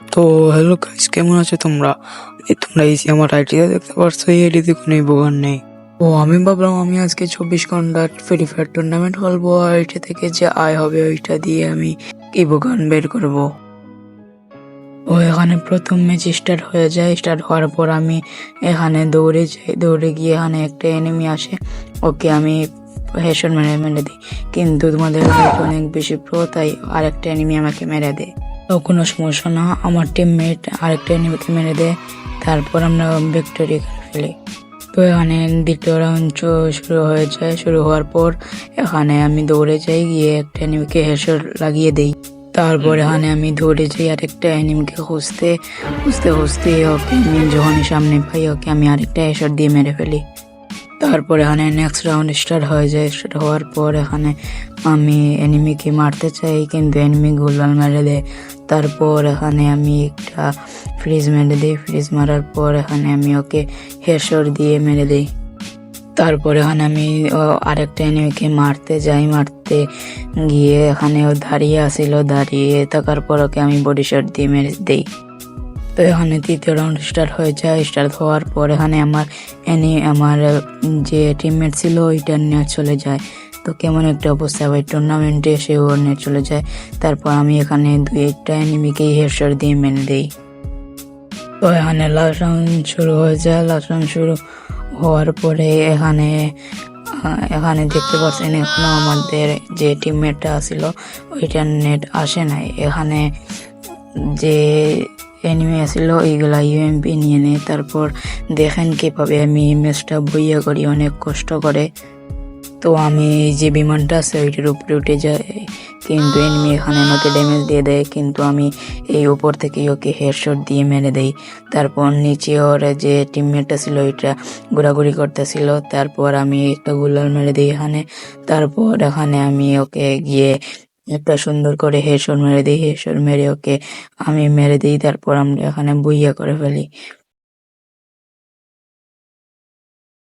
তো hello guys কেমন আছো তোমরা? তোমরা এই আমার আইডিতে দেখতে পারছ, এই আইডিতে কোনো উপকার নেই। ও আমি ভাবলাম আমি আজকে চব্বিশ ঘণ্টা ফ্রি ফায়ার টুর্নামেন্ট খেলব আর এটা থেকে যে আয় হবে ওইটা দিয়ে আমি ইবোগান বের করব। ও এখানে প্রথম ম্যাচ স্টার্ট হয়ে যায়। স্টার্ট হওয়ার পর আমি এখানে দৌড়ে যাই, দৌড়ে গিয়ে এখানে একটা এনিমি আসে, ওকে আমি হেডশট মেরে মেরে দিই। কিন্তু তোমাদের অনেক বেশি প্রো তাই আরেকটা এনিমি আমাকে মেরে দেয়। তো কোনো সমস্যা না। আমার টিমমেট আরেকটা এনিমিকে মেরে দেয় তারপর আমরা ভিক্টোরি করে ফেলি। তো এখানে দ্বিতীয় রাউন্ড শুরু হয়ে যায়। শুরু হওয়ার পর এখানে আমি দৌড়ে যাই গিয়ে একটা এনিমিকে হেডশট লাগিয়ে দেই। তারপর এখানে আমি দৌড়ে যাই আরেকটা এনিমিকে খুঁজতে। খুঁজতে খুঁজতে ওকে আমি যখনই সামনে পাই ওকে আমি আরেকটা হেডশট দিয়ে মেরে ফেলি। তারপর এখানে নেক্সট রাউন্ড স্টার্ট হয়ে যায়। স্টার্ট হওয়ার পর এখানে আমি এনিমিকে মারতে চাই, কিন্তু এনিমি গোলাল মেরে দেয়। তারপর এখানে আমি একটা ফ্রিজ মেরে দিই। ফ্রিজ মারার পর এখানে আমি ওকে হেসর দিয়ে মেরে দিই। তারপর এখানে আমি আরেকটা এনিমিকে মারতে যাই। মারতে গিয়ে এখানে ও দাঁড়িয়ে আসিল দাঁড়িয়ে থাকার পর ওকে আমি বডি শট দিয়ে মেরে দিই। তো এখানে তৃতীয় রাউন্ড স্টার্ট হয়ে যায়। স্টার্ট হওয়ার পর এখানে আমার এনি আমার যে টিমমেট ছিল ওইটা নিয়ে চলে যায়। তো কেমন একটা অবস্থা ভাই টুর্নামেন্টে সে ওর নিয়ে চলে যায়। তারপর আমি এখানে দু একটা এনিমিকে হেডশট দিয়ে মেনে দিই। তো এখানে লাস্ট রাউন্ড শুরু হয়ে যায়। লাস্ট রাউন্ড শুরু হওয়ার পরে এখানে এখানে দেখতে পাচ্ছেন এখনও আমাদের যে টিমমেটটা ছিল, ওইটার নেট আসে নাই। এখানে যে এনিমি আসছিল এইগুলা ইউএমপি নিয়ে নেয় তারপর দেখেন কীভাবে আমি ম্যাচটা বইয়া করি, অনেক কষ্ট করে। তো আমি যে বিমানটা আছে, ওইটার উপরে উঠে যাই। কিন্তু এনিমি এখানে আমাকে ড্যামেজ দিয়ে দেয়, কিন্তু আমি এই উপর থেকে ওকে হেডশট দিয়ে মেরে দেই। তারপর নিচে ওর যে টিমমেটটা ছিল, ওইটা ঘোরাঘুরি করতেছিল। তারপর আমি একটা গুলাল মেরে দিই এখানে। তারপর এখানে আমি ওকে গিয়ে একটা সুন্দর করে হেসুর মেরে দিই, হেসুর মেরে ওকে আমি মেরে দিই, তারপর আমরা এখানে বইয়া করে ফেলি।